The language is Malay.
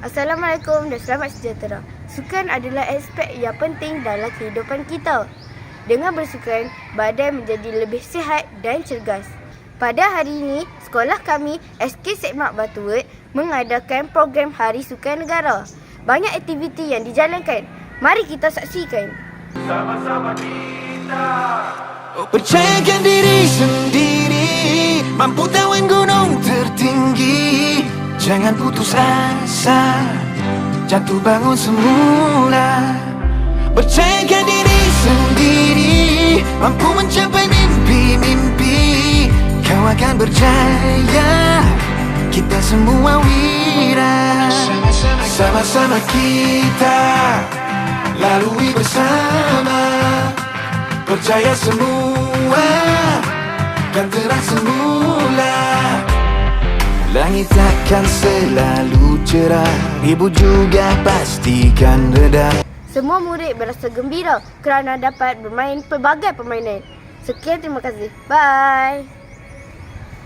Assalamualaikum dan selamat sejahtera. Sukan adalah aspek yang penting dalam kehidupan kita. Dengan bersukan, badan menjadi lebih sihat dan cergas. Pada hari ini, sekolah kami SK Sekmak Batuwet mengadakan program Hari Sukan Negara. Banyak aktiviti yang dijalankan. Mari kita saksikan. Percayakan diri sendiri Jangan putus asa. Jatuh bangun semula. Percayakan diri sendiri. Mampu mencapai mimpi-mimpi. Kau akan berjaya. Kita semua wira. Sama-sama kita. Lalui bersama. Percaya semua Langit takkan selalu cerah Ibu juga pastikan reda Semua murid berasa gembira kerana dapat bermain pelbagai permainan. Sekian terima kasih. Bye.